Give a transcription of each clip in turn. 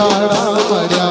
കൊണ്ടാടാ മര്യാദ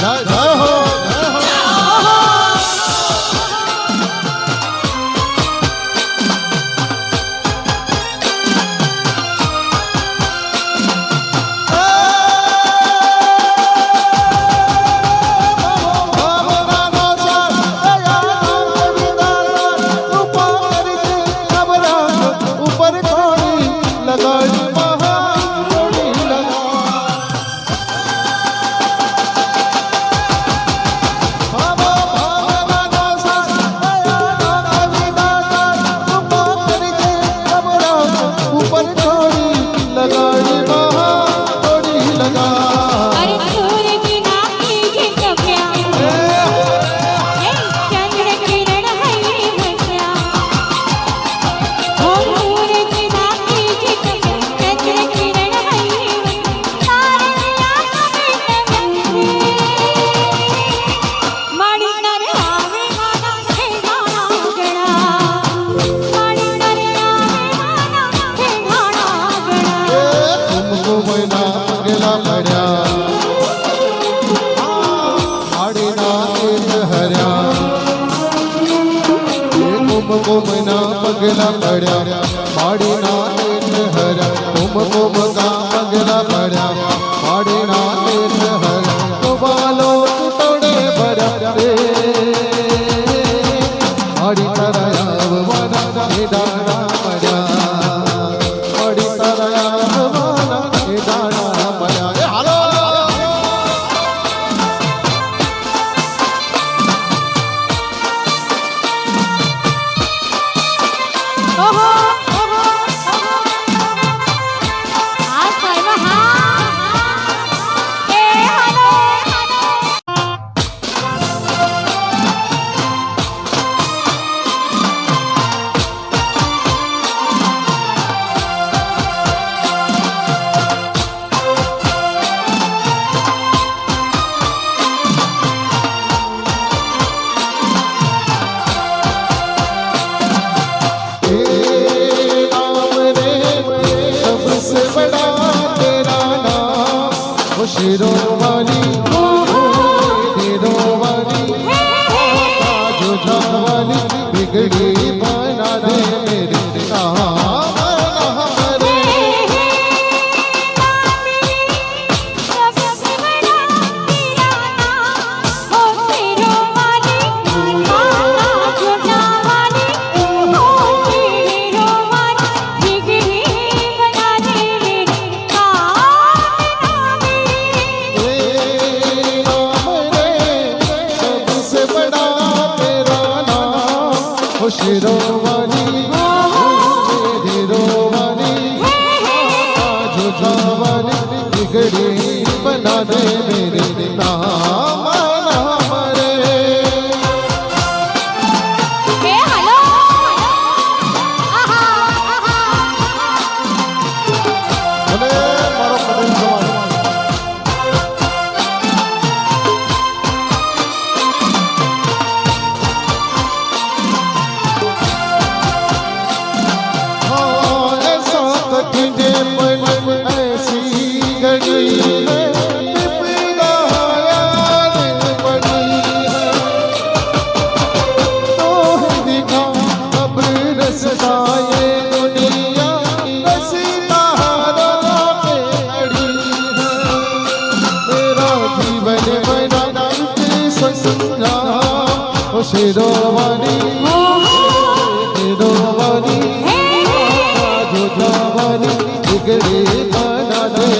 来，来，来。Allah પડ્યા માડીના હર. હર્યા કુમ કુમ પાવન ઉગડે બનાડે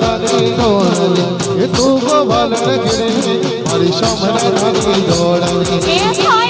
તારી દોડની એ તું ગોવાલણ ગીરી મારી સામે તારી દોડની